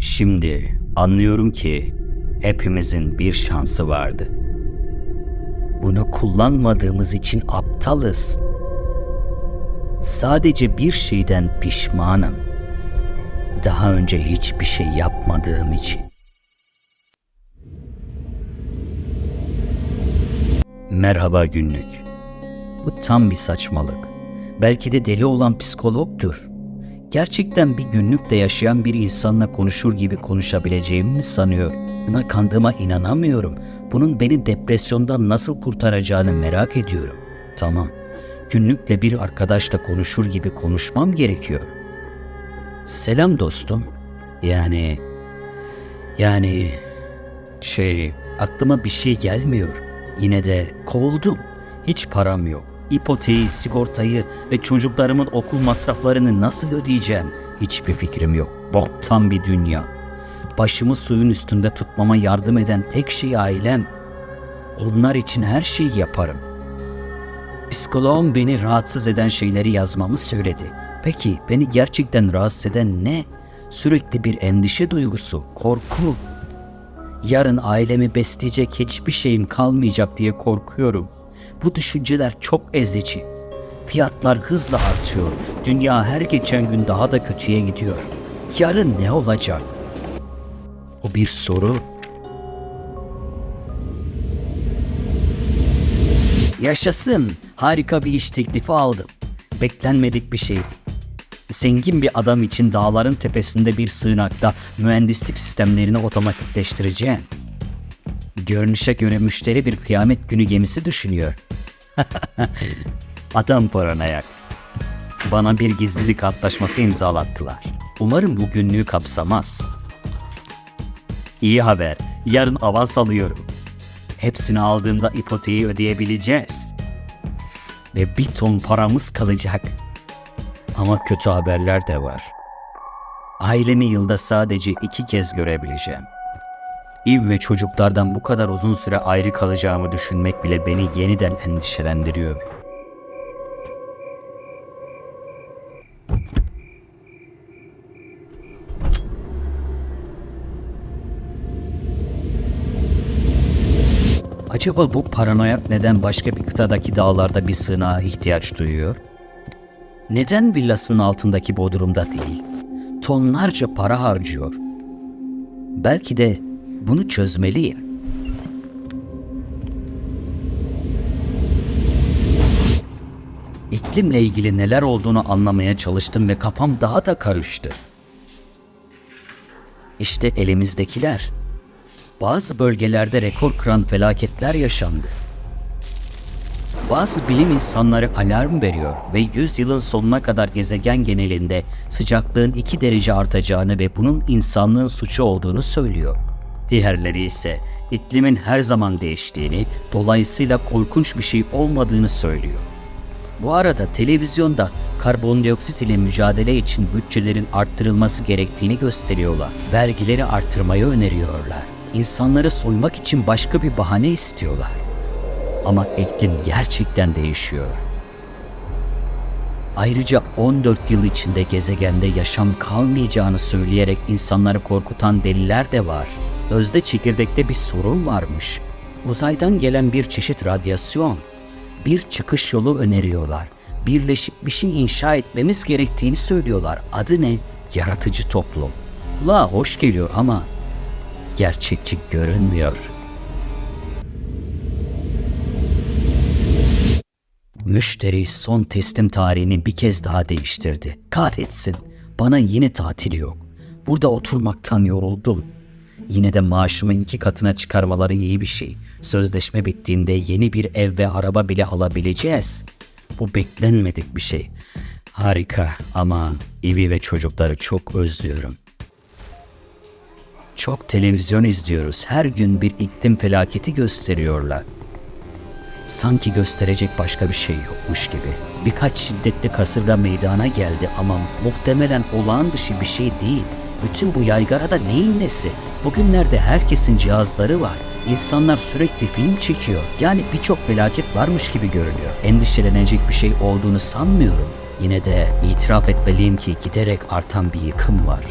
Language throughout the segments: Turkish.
Şimdi anlıyorum ki hepimizin bir şansı vardı. Bunu kullanmadığımız için aptalız. Sadece bir şeyden pişmanım. Daha önce hiçbir şey yapmadığım için. Merhaba günlük. Bu tam bir saçmalık. Belki de deli olan psikologdur. Gerçekten bir günlükte yaşayan bir insanla konuşur gibi konuşabileceğimi mi sanıyor? Buna kandığıma inanamıyorum. Bunun beni depresyondan nasıl kurtaracağını merak ediyorum. Tamam. Günlükle bir arkadaşla konuşur gibi konuşmam gerekiyor. Selam dostum. Yani yani şey aklıma bir şey gelmiyor. Yine de kovuldum. Hiç param yok. İpoteği, sigortayı ve çocuklarımın okul masraflarını nasıl ödeyeceğim? Hiçbir fikrim yok. Boktan bir dünya. Başımı suyun üstünde tutmama yardım eden tek şey ailem. Onlar için her şeyi yaparım. Psikoloğum beni rahatsız eden şeyleri yazmamı söyledi. Peki beni gerçekten rahatsız eden ne? Sürekli bir endişe duygusu, korku. Yarın ailemi besleyecek hiçbir şeyim kalmayacak diye korkuyorum. Bu düşünceler çok ezici. Fiyatlar hızla artıyor. Dünya her geçen gün daha da kötüye gidiyor. Yarın ne olacak? O bir soru. Yaşasın. Harika bir iş teklifi aldım. Beklenmedik bir şey. Zengin bir adam için dağların tepesinde bir sığınakta mühendislik sistemlerini otomatikleştireceğim. Görünüşe göre müşteri bir kıyamet günü gemisi düşünüyor. Adam paranoyak. Bana bir gizlilik antlaşması imzalattılar. Umarım bu günlüğü kapsamaz. İyi haber. Yarın avans alıyorum. Hepsini aldığımda ipoteği ödeyebileceğiz. Ve bir ton paramız kalacak. Ama kötü haberler de var. Ailemi yılda sadece iki kez görebileceğim. Ev ve çocuklardan bu kadar uzun süre ayrı kalacağımı düşünmek bile beni yeniden endişelendiriyor. Acaba bu paranoyak neden başka bir kıtadaki dağlarda bir sığınağa ihtiyaç duyuyor? Neden villasının altındaki bodrumda değil? Tonlarca para harcıyor. Belki de bunu çözmeliyim. İklimle ilgili neler olduğunu anlamaya çalıştım ve kafam daha da karıştı. İşte elimizdekiler. Bazı bölgelerde rekor kıran felaketler yaşandı. Bazı bilim insanları alarm veriyor ve 100 yılın sonuna kadar gezegen genelinde sıcaklığın 2 derece artacağını ve bunun insanlığın suçu olduğunu söylüyor. Diğerleri ise iklimin her zaman değiştiğini, dolayısıyla korkunç bir şey olmadığını söylüyor. Bu arada televizyonda karbondioksit ile mücadele için bütçelerin arttırılması gerektiğini gösteriyorlar. Vergileri arttırmayı öneriyorlar. İnsanları soymak için başka bir bahane istiyorlar. Ama iklim gerçekten değişiyor. Ayrıca 14 yıl içinde gezegende yaşam kalmayacağını söyleyerek insanları korkutan deliler de var. Sözde çekirdekte bir sorun varmış. Uzaydan gelen bir çeşit radyasyon. Bir çıkış yolu öneriyorlar. Birleşip bir şey inşa etmemiz gerektiğini söylüyorlar. Adı ne? Yaratıcı toplum. Kulağa hoş geliyor ama gerçekçi görünmüyor. Müşteri son teslim tarihini bir kez daha değiştirdi. Kahretsin. Bana yine tatil yok. Burada oturmaktan yoruldum. Yine de maaşımı iki katına çıkarmaları iyi bir şey. Sözleşme bittiğinde yeni bir ev ve araba bile alabileceğiz. Bu beklenmedik bir şey. Harika ama evi ve çocukları çok özlüyorum. Çok televizyon izliyoruz. Her gün bir iklim felaketi gösteriyorlar. Sanki gösterecek başka bir şey yokmuş gibi. Birkaç şiddetli kasırga meydana geldi ama muhtemelen olağan dışı bir şey değil. Bütün bu yaygarada neyin nesi? Bugünlerde herkesin cihazları var. İnsanlar sürekli film çekiyor. Yani birçok felaket varmış gibi görünüyor. Endişelenecek bir şey olduğunu sanmıyorum. Yine de itiraf etmeliyim ki giderek artan bir yıkım var.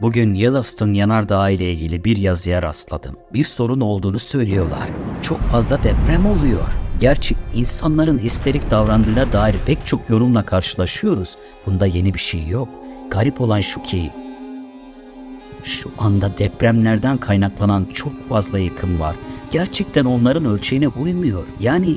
Bugün Yellowstone yanardağı ile ilgili bir yazıya rastladım. Bir sorun olduğunu söylüyorlar. Çok fazla deprem oluyor. Gerçi insanların histerik davrandığına dair pek çok yorumla karşılaşıyoruz. Bunda yeni bir şey yok. Garip olan şu ki şu anda depremlerden kaynaklanan çok fazla yıkım var. Gerçekten onların ölçeğine uymuyor. Yani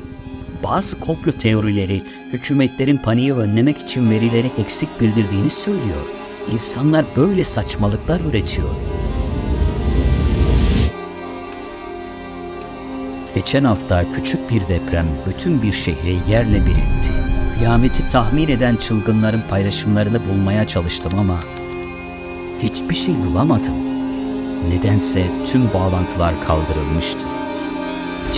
bazı komplo teorileri hükümetlerin paniği önlemek için verileri eksik bildirdiğini söylüyor. İnsanlar böyle saçmalıklar üretiyor. Geçen hafta küçük bir deprem bütün bir şehri yerle bir etti. Kıyameti tahmin eden çılgınların paylaşımlarını bulmaya çalıştım ama hiçbir şey bulamadım. Nedense tüm bağlantılar kaldırılmıştı.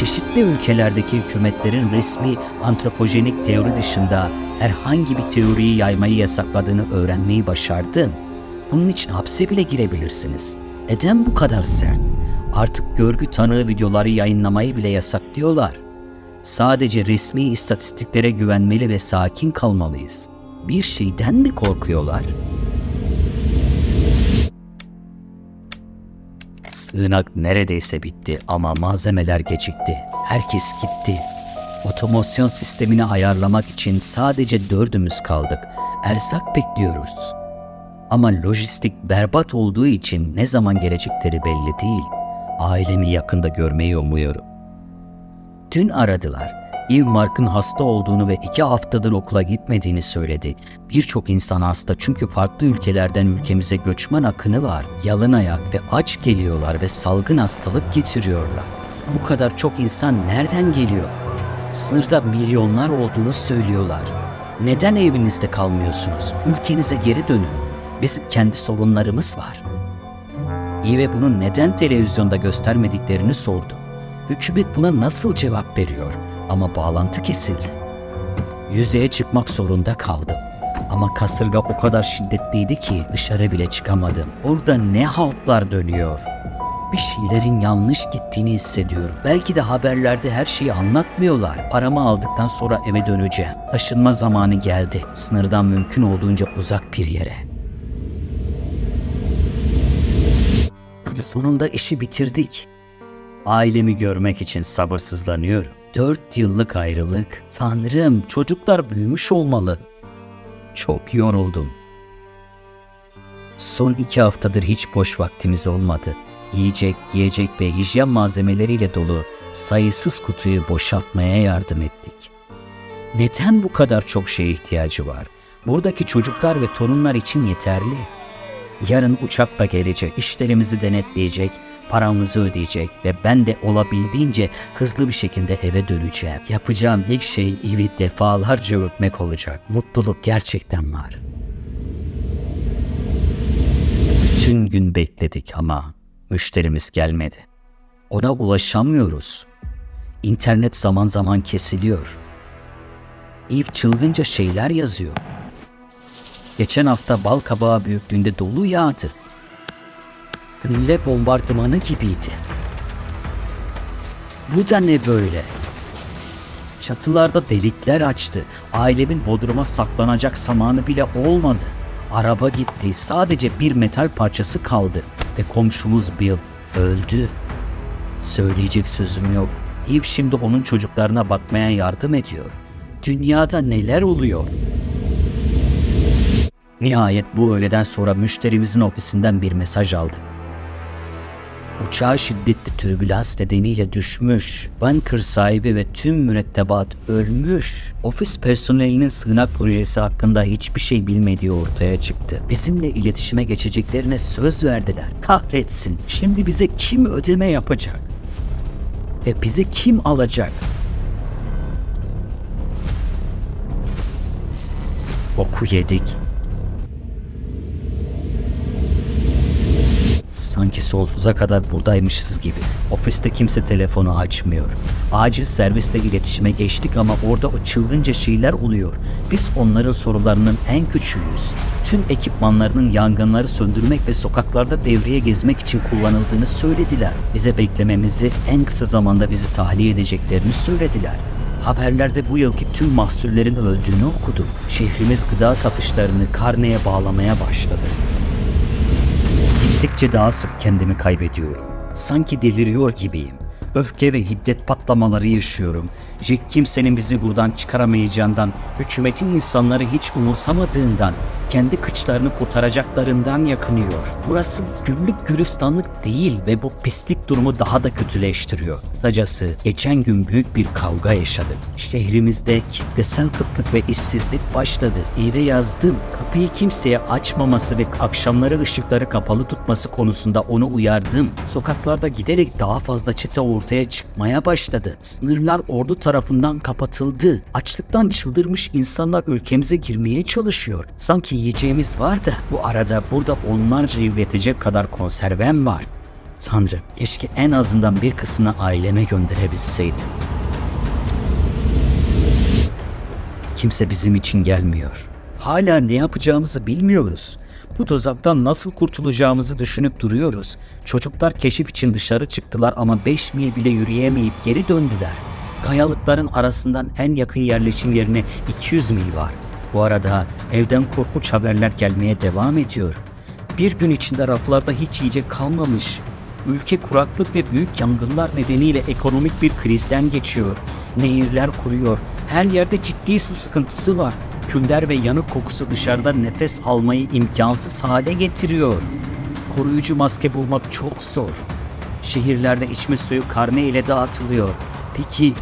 Çeşitli ülkelerdeki hükümetlerin resmi antropojenik teori dışında herhangi bir teoriyi yaymayı yasakladığını öğrenmeyi başardım. Bunun için hapse bile girebilirsiniz. Neden bu kadar sert? Artık görgü tanığı videoları yayınlamayı bile yasaklıyorlar. Sadece resmi istatistiklere güvenmeli ve sakin kalmalıyız. Bir şeyden mi korkuyorlar? Sığınak neredeyse bitti ama malzemeler gecikti. Herkes gitti. Otomasyon sistemini ayarlamak için sadece dördümüz kaldık. Erzak bekliyoruz. Ama lojistik berbat olduğu için ne zaman gelecekleri belli değil. Ailemi yakında görmeyi umuyorum. Dün aradılar. Mark'ın hasta olduğunu ve iki haftadır okula gitmediğini söyledi. Birçok insan hasta çünkü farklı ülkelerden ülkemize göçmen akını var. Yalın ayak ve aç geliyorlar ve salgın hastalık getiriyorlar. Bu kadar çok insan nereden geliyor? Sınırda milyonlar olduğunu söylüyorlar. Neden evinizde kalmıyorsunuz? Ülkenize geri dönün. Bizim kendi sorunlarımız var. İyi ve bunu neden televizyonda göstermediklerini sordu. Hükümet buna nasıl cevap veriyor? Ama bağlantı kesildi. Yüzeye çıkmak zorunda kaldım. Ama kasırga o kadar şiddetliydi ki dışarı bile çıkamadım. Orada ne haltlar dönüyor? Bir şeylerin yanlış gittiğini hissediyorum. Belki de haberlerde her şeyi anlatmıyorlar. Paramı aldıktan sonra eve döneceğim. Taşınma zamanı geldi. Sınırdan mümkün olduğunca uzak bir yere. Sonunda işi bitirdik. Ailemi görmek için sabırsızlanıyorum. Dört yıllık ayrılık. Tanrım çocuklar büyümüş olmalı. Çok yoruldum. Son iki haftadır hiç boş vaktimiz olmadı. Yiyecek, giyecek ve hijyen malzemeleriyle dolu sayısız kutuyu boşaltmaya yardım ettik. Neden bu kadar çok şeye ihtiyacı var? Buradaki çocuklar ve torunlar için yeterli. Yarın uçakla gelecek, işlerimizi denetleyecek, paramızı ödeyecek ve ben de olabildiğince hızlı bir şekilde eve döneceğim. Yapacağım ilk şey evi defalarca öpmek olacak. Mutluluk gerçekten var. Bütün gün bekledik ama müşterimiz gelmedi. Ona ulaşamıyoruz. İnternet zaman zaman kesiliyor. Eve çılgınca şeyler yazıyor. Geçen hafta bal kabağı büyüklüğünde dolu yağdı. Hülle bombardımanı gibiydi. Bu da ne böyle? Çatılarda delikler açtı. Ailemin bodruma saklanacak zamanı bile olmadı. Araba gitti. Sadece bir metal parçası kaldı. Ve komşumuz Bill öldü. Söyleyecek sözüm yok. Eve şimdi onun çocuklarına bakmaya yardım ediyor. Dünyada neler oluyor? Nihayet bu öğleden sonra müşterimizin ofisinden bir mesaj aldık. Uçağı şiddetli türbülans nedeniyle düşmüş. Bunker sahibi ve tüm mürettebat ölmüş. Ofis personelinin sığınak projesi hakkında hiçbir şey bilmediği ortaya çıktı. Bizimle iletişime geçeceklerine söz verdiler. Kahretsin. Şimdi bize kim ödeme yapacak? Ve bizi kim alacak? Oku yedik. Sanki sonsuza kadar buradaymışız gibi. Ofiste kimse telefonu açmıyor. Acil servisle iletişime geçtik ama orada o çılgınca şeyler oluyor. Biz onların sorularının en küçüğüyüz. Tüm ekipmanlarının yangınları söndürmek ve sokaklarda devreye gezmek için kullanıldığını söylediler. Bize beklememizi en kısa zamanda bizi tahliye edeceklerini söylediler. Haberlerde bu yılki tüm mahsullerin öldüğünü okudum. Şehrimiz gıda satışlarını karneye bağlamaya başladı. Gittikçe daha sık kendimi kaybediyorum. Sanki deliriyor gibiyim. Öfke ve hiddet patlamaları yaşıyorum. Jack kimsenin bizi buradan çıkaramayacağından, hükümetin insanları hiç umursamadığından, kendi kıçlarını kurtaracaklarından yakınıyor. Burası güllük gülistanlık değil ve bu pislik durumu daha da kötüleştiriyor. Kısacası geçen gün büyük bir kavga yaşadık. Şehrimizde kitlesel kıtlık ve işsizlik başladı. Eve yazdım. Kapıyı kimseye açmaması ve akşamları ışıkları kapalı tutması konusunda onu uyardım. Sokaklarda giderek daha fazla çete ortaya çıkmaya başladı. Sınırlar ordu tarafından kapatıldı. Açlıktan çıldırmış insanlar ülkemize girmeye çalışıyor. Sanki yiyeceğimiz var da bu arada burada onlarca yıl yetecek kadar konservem var. Tanrım, keşke en azından bir kısmını aileme gönderebilseydim. Kimse bizim için gelmiyor. Hala ne yapacağımızı bilmiyoruz. Bu tuzaktan nasıl kurtulacağımızı düşünüp duruyoruz. Çocuklar keşif için dışarı çıktılar ama 5 mil bile yürüyemeyip geri döndüler. Kayalıkların arasından en yakın yerleşim yerine 200 mil var. Bu arada evden korkunç haberler gelmeye devam ediyor. Bir gün içinde raflarda hiç yiyecek kalmamış. Ülke kuraklık ve büyük yangınlar nedeniyle ekonomik bir krizden geçiyor. Nehirler kuruyor. Her yerde ciddi su sıkıntısı var. Künder ve yanık kokusu dışarıda nefes almayı imkansız hale getiriyor. Koruyucu maske bulmak çok zor. Şehirlerde içme suyu karne ile dağıtılıyor. Peki,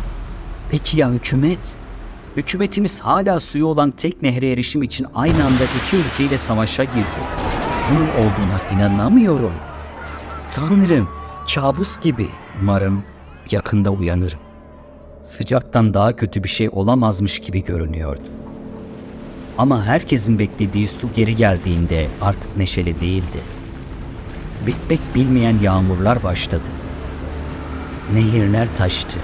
peki ya hükümet? Hükümetimiz hala suyu olan tek nehre erişim için aynı anda iki ülkeyle savaşa girdi. Bunun olduğuna inanamıyorum. Tanrım, kabus gibi. Umarım yakında uyanırım. Sıcaktan daha kötü bir şey olamazmış gibi görünüyordu. Ama herkesin beklediği su geri geldiğinde artık neşeli değildi. Bitmek bilmeyen yağmurlar başladı. Nehirler taştı.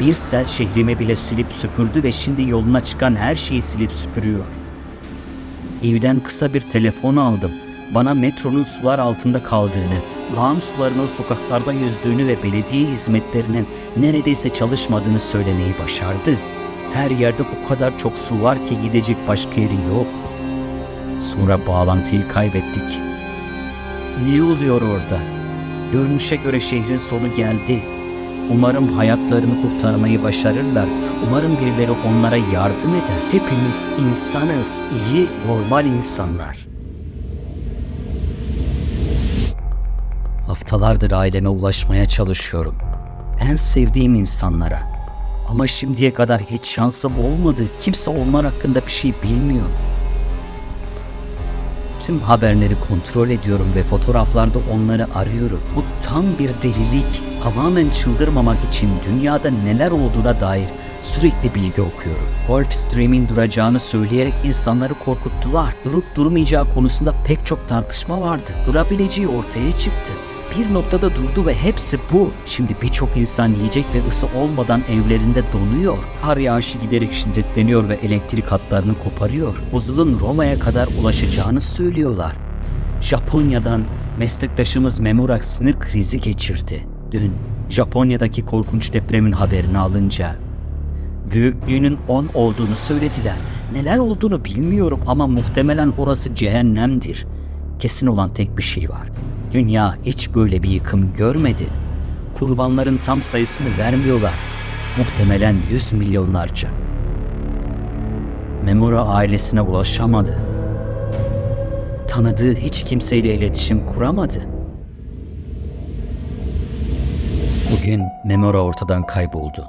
Bir sel şehrimi bile silip süpürdü ve şimdi yoluna çıkan her şeyi silip süpürüyor. Evden kısa bir telefon aldım. Bana metronun sular altında kaldığını, lağım sularının sokaklarda yüzdüğünü ve belediye hizmetlerinin neredeyse çalışmadığını söylemeyi başardı. Her yerde o kadar çok su var ki gidecek başka yeri yok. Sonra bağlantıyı kaybettik. Ne oluyor orada? Görünüşe göre şehrin sonu geldi. Umarım hayatlarını kurtarmayı başarırlar. Umarım birileri onlara yardım eder. Hepimiz insanız, iyi, normal insanlar. Haftalardır aileme ulaşmaya çalışıyorum. En sevdiğim insanlara. Ama şimdiye kadar hiç şansım olmadı. Kimse onlar hakkında bir şey bilmiyor. Tüm haberleri kontrol ediyorum ve fotoğraflarda onları arıyorum. Bu tam bir delilik. Tamamen çıldırmamak için dünyada neler olduğuna dair sürekli bilgi okuyorum. Wolf Stream'in duracağını söyleyerek insanları korkuttular. Durup durmayacağı konusunda pek çok tartışma vardı. Durabileceği ortaya çıktı. Bir noktada durdu ve hepsi bu. Şimdi birçok insan yiyecek ve ısı olmadan evlerinde donuyor. Kar yağışı giderek şiddetleniyor ve elektrik hatlarını koparıyor. Buzulun Roma'ya kadar ulaşacağını söylüyorlar. Japonya'dan meslektaşımız Memorak sinir krizi geçirdi. Dün Japonya'daki korkunç depremin haberini alınca büyüklüğünün 10 olduğunu söylediler. Neler olduğunu bilmiyorum ama muhtemelen orası cehennemdir. Kesin olan tek bir şey var. Dünya hiç böyle bir yıkım görmedi. Kurbanların tam sayısını vermiyorlar. Muhtemelen yüz milyonlarca. Memura ailesine ulaşamadı. Tanıdığı hiç kimseyle iletişim kuramadı. Bugün Memora ortadan kayboldu.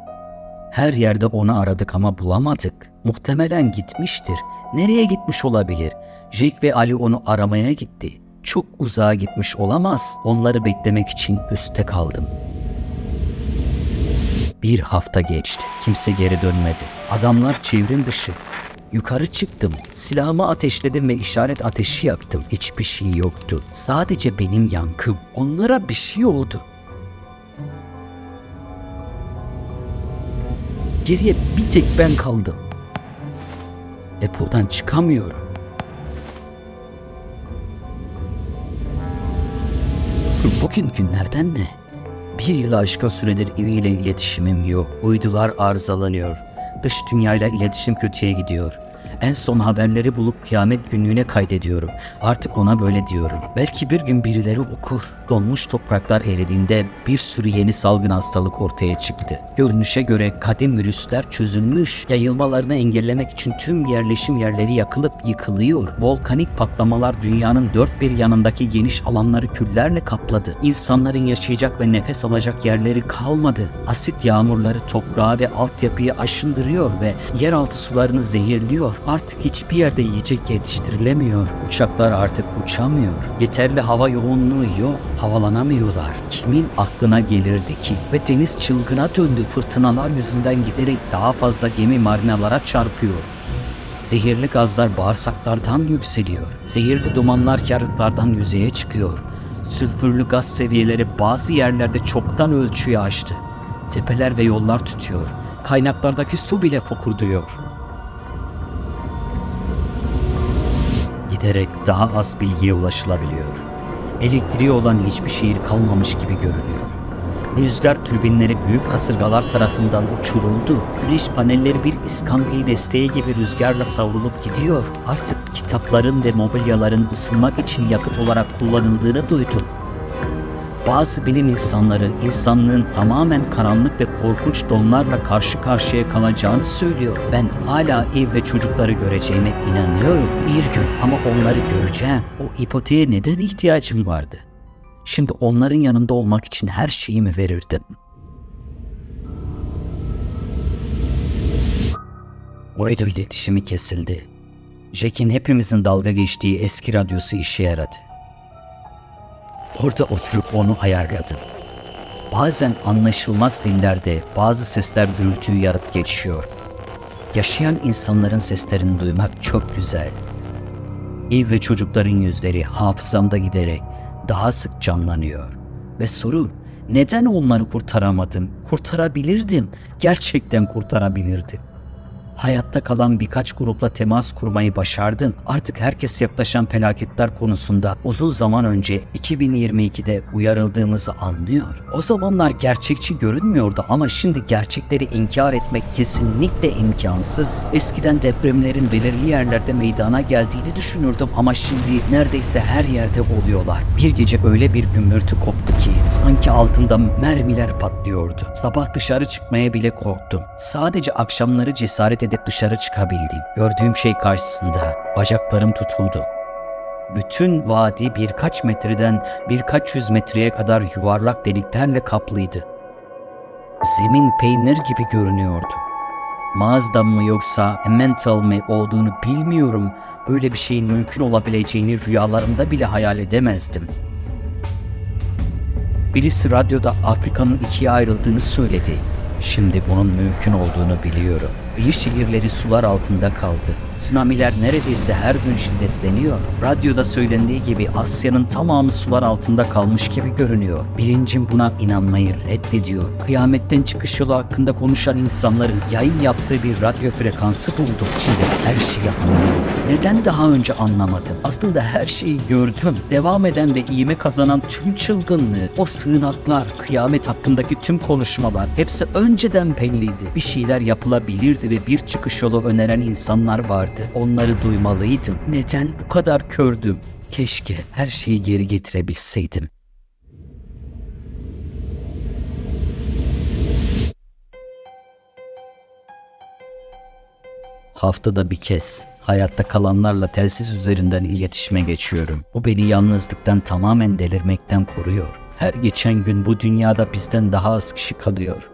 Her yerde onu aradık ama bulamadık. Muhtemelen gitmiştir. Nereye gitmiş olabilir? Jake ve Ali onu aramaya gitti. Çok uzağa gitmiş olamaz. Onları beklemek için üste kaldım. Bir hafta geçti. Kimse geri dönmedi. Adamlar çevrim dışı. Yukarı çıktım. Silahımı ateşledim ve işaret ateşi yaktım. Hiçbir şey yoktu. Sadece benim yankım. Onlara bir şey oldu. Geriye bir tek ben kaldım. Buradan çıkamıyorum. Bugün günlerden ne? Bir yılı aşkın süredir eviyle iletişimim yok. Uydular arızalanıyor. Dış dünyayla iletişim kötüye gidiyor. En son haberleri bulup kıyamet günlüğüne kaydediyorum. Artık ona böyle diyorum. Belki bir gün birileri okur. Donmuş topraklar eridiğinde bir sürü yeni salgın hastalık ortaya çıktı. Görünüşe göre kadim virüsler çözülmüş. Yayılmalarını engellemek için tüm yerleşim yerleri yakılıp yıkılıyor. Volkanik patlamalar dünyanın dört bir yanındaki geniş alanları küllerle kapladı. İnsanların yaşayacak ve nefes alacak yerleri kalmadı. Asit yağmurları toprağı ve altyapıyı aşındırıyor ve yeraltı sularını zehirliyor. Artık hiçbir yerde yiyecek yetiştirilemiyor. Uçaklar artık uçamıyor. Yeterli hava yoğunluğu yok. Havalanamıyorlar. Kimin aklına gelirdi ki? Ve deniz çılgına döndü. Fırtınalar yüzünden giderek daha fazla gemi marinalara çarpıyor. Zehirli gazlar bağırsaklardan yükseliyor. Zehirli dumanlar yarıklardan yüzeye çıkıyor. Sülfürlü gaz seviyeleri bazı yerlerde çoktan ölçüyü aştı. Tepeler ve yollar tutuyor. Kaynaklardaki su bile fokurduyor. Giderek daha az bilgiye ulaşılabiliyor. Elektriği olan hiçbir şehir kalmamış gibi görünüyor. Rüzgar türbinleri büyük kasırgalar tarafından uçuruldu. Güneş panelleri bir iskambil desteği gibi rüzgarla savrulup gidiyor. Artık kitapların ve mobilyaların ısınmak için yakıt olarak kullanıldığını duydum. Bazı bilim insanları insanlığın tamamen karanlık ve korkunç donlarla karşı karşıya kalacağını söylüyor. Ben hala ev ve çocukları göreceğime inanıyorum. Bir gün ama onları göreceğim. O ipoteğe neden ihtiyacım vardı? Şimdi onların yanında olmak için her şeyimi verirdim. Uydu iletişimi kesildi. Jack'in hepimizin dalga geçtiği eski radyosu işe yaradı. Orada oturup onu ayarladım. Bazen anlaşılmaz dillerde bazı sesler gürültüyü yarıp geçiyor. Yaşayan insanların seslerini duymak çok güzel. Ev ve çocukların yüzleri hafızamda giderek daha sık canlanıyor. Ve soru neden onları kurtaramadım? Kurtarabilirdim. Gerçekten kurtarabilirdim. Hayatta kalan birkaç grupla temas kurmayı başardım. Artık herkes yaklaşan felaketler konusunda uzun zaman önce 2022'de uyarıldığımızı anlıyor. O zamanlar gerçekçi görünmüyordu ama şimdi gerçekleri inkar etmek kesinlikle imkansız. Eskiden depremlerin belirli yerlerde meydana geldiğini düşünürdüm ama şimdi neredeyse her yerde oluyorlar. Bir gece öyle bir gümbürtü koptu ki sanki altımda mermiler patlıyordu. Sabah dışarı çıkmaya bile korktum. Sadece akşamları cesaret edip dışarı çıkabildim. Gördüğüm şey karşısında bacaklarım tutuldu. Bütün vadi birkaç metreden birkaç yüz metreye kadar yuvarlak deliklerle kaplıydı. Zemin peynir gibi görünüyordu. Mağazdan mı yoksa mental mı olduğunu bilmiyorum. Böyle bir şeyin mümkün olabileceğini rüyalarımda bile hayal edemezdim. Birisi radyoda Afrika'nın ikiye ayrıldığını söyledi. Şimdi bunun mümkün olduğunu biliyorum. Kıyı şehirleri sular altında kaldı. Tsunamiler neredeyse her gün şiddetleniyor. Radyoda söylendiği gibi Asya'nın tamamı sular altında kalmış gibi görünüyor. Bilincim buna inanmayı reddediyor. Kıyametten çıkış yolu hakkında konuşan insanların yayın yaptığı bir radyo frekansı buldum. Şimdi her şeyi anlıyorum. Neden daha önce anlamadım? Aslında her şeyi gördüm. Devam eden ve iğme kazanan tüm çılgınlığı, o sığınaklar, kıyamet hakkındaki tüm konuşmalar hepsi önceden belliydi. Bir şeyler yapılabilirdi ve bir çıkış yolu öneren insanlar vardı. Onları duymalıydım. Neden bu kadar kördüm? Keşke her şeyi geri getirebilseydim. Haftada bir kez hayatta kalanlarla telsiz üzerinden iletişime geçiyorum. Bu beni yalnızlıktan tamamen delirmekten koruyor. Her geçen gün bu dünyada bizden daha az kişi kalıyor.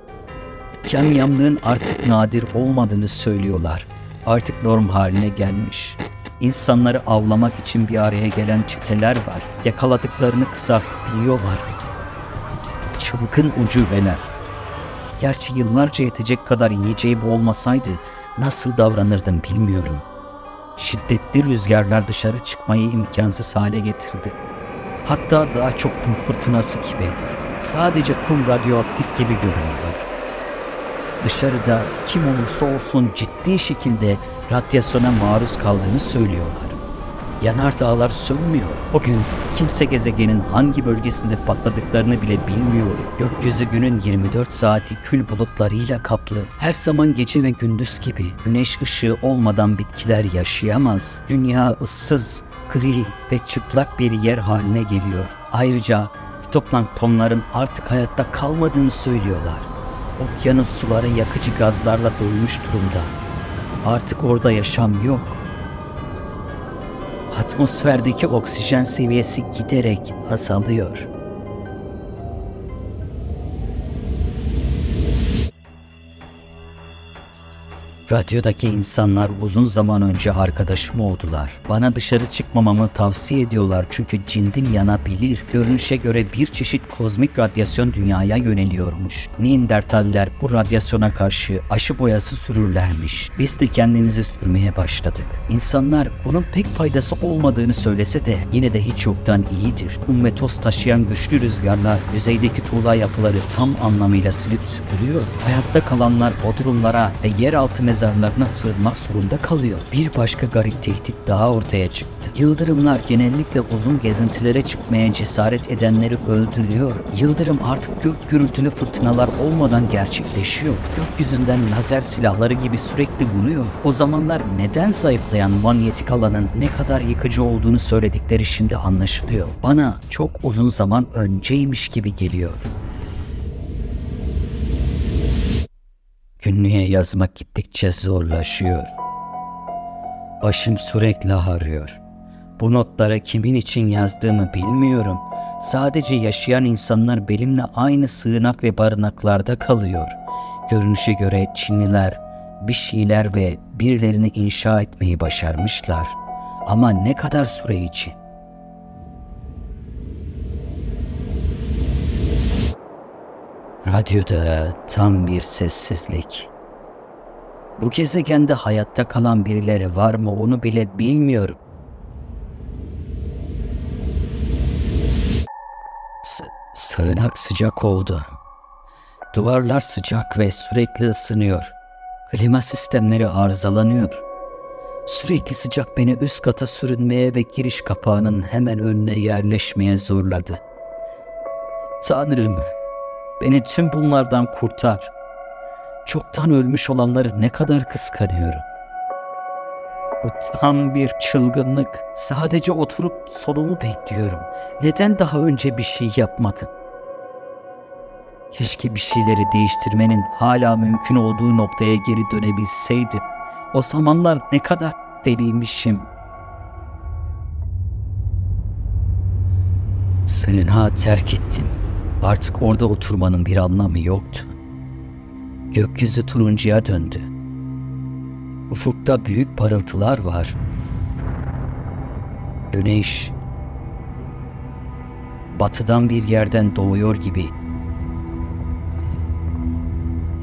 Yamyamlığın artık nadir olmadığını söylüyorlar. Artık norm haline gelmiş. İnsanları avlamak için bir araya gelen çeteler var. Yakaladıklarını kızartıp yiyorlar. Çılgın ucubeler. Gerçi yıllarca yetecek kadar yiyeceğim olmasaydı nasıl davranırdım bilmiyorum. Şiddetli rüzgarlar dışarı çıkmayı imkansız hale getirdi. Hatta daha çok kum fırtınası gibi. Sadece kum radyoaktif gibi görünüyor. Dışarıda kim olursa olsun ciddi şekilde radyasyona maruz kaldığını söylüyorlar. Yanardağlar sönmüyor. O gün kimse gezegenin hangi bölgesinde patladıklarını bile bilmiyor. Gökyüzü günün 24 saati kül bulutlarıyla kaplı. Her zaman gece ve gündüz gibi güneş ışığı olmadan bitkiler yaşayamaz. Dünya ıssız, gri ve çıplak bir yer haline geliyor. Ayrıca fitoplanktonların artık hayatta kalmadığını söylüyorlar. Okyanus suları yakıcı gazlarla dolmuş durumda. Artık orada yaşam yok. Atmosferdeki oksijen seviyesi giderek azalıyor. Radyodaki insanlar uzun zaman önce arkadaşım oldular. Bana dışarı çıkmamamı tavsiye ediyorlar çünkü cildim yanabilir. Görünüşe göre bir çeşit kozmik radyasyon dünyaya yöneliyormuş. Neandertaller bu radyasyona karşı aşı boyası sürürlermiş. Biz de kendimizi sürmeye başladık. İnsanlar bunun pek faydası olmadığını söylese de yine de hiç yoktan iyidir. Kum ve toz taşıyan güçlü rüzgarlar yüzeydeki tuğla yapıları tam anlamıyla silip süpürüyor. Hayatta kalanlar bodrumlara ve yeraltı mezarlarına sığınmak zorunda kalıyor. Bir başka garip tehdit daha ortaya çıktı. Yıldırımlar genellikle uzun gezintilere çıkmaya cesaret edenleri öldürüyor. Yıldırım artık gök gürültülü fırtınalar olmadan gerçekleşiyor. Gökyüzünden lazer silahları gibi sürekli vuruyor. O zamanlar neden zayıflayan manyetik alanın ne kadar yıkıcı olduğunu söyledikleri şimdi anlaşılıyor. Bana çok uzun zaman önceymiş gibi geliyor. Günlüğe yazmak gittikçe zorlaşıyor. Başım sürekli ağrıyor. Bu notlara kimin için yazdığımı bilmiyorum. Sadece yaşayan insanlar benimle aynı sığınak ve barınaklarda kalıyor. Görünüşe göre Çinliler bir şeyler ve birilerini inşa etmeyi başarmışlar. Ama ne kadar süre için? Radyoda tam bir sessizlik. Bu gezegende hayatta kalan birileri var mı onu bile bilmiyorum. S- sığınak sıcak oldu. Duvarlar sıcak ve sürekli ısınıyor. Klima sistemleri arızalanıyor. Sürekli sıcak beni üst kata sürünmeye ve giriş kapağının hemen önüne yerleşmeye zorladı. Tanrım, Beni tüm bunlardan kurtar. Çoktan ölmüş olanları ne kadar kıskanıyorum. Bu tam bir çılgınlık. Sadece oturup sonumu bekliyorum. Neden daha önce bir şey yapmadın? Keşke bir şeyleri değiştirmenin hala mümkün olduğu noktaya geri dönebilseydim. O zamanlar ne kadar deliymişim. Sığınağı terk ettim. Artık orada oturmanın bir anlamı yoktu. Gökyüzü turuncuya döndü. Ufukta büyük parıltılar var. Güneş batıdan bir yerden doğuyor gibi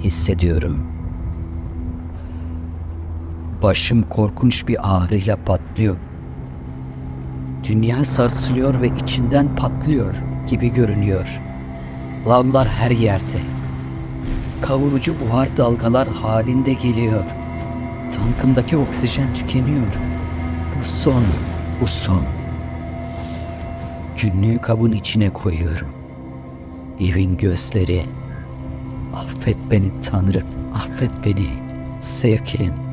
hissediyorum. Başım korkunç bir ağrıyla patlıyor. Dünya sarsılıyor ve içinden patlıyor gibi görünüyor. Lavlar her yerde. Kavurucu buhar dalgalar halinde geliyor. Tankımdaki oksijen tükeniyor. Bu son, bu son. Günlüğü kabın içine koyuyorum. Evin gözleri. Affet beni Tanrım, affet beni sevgilim.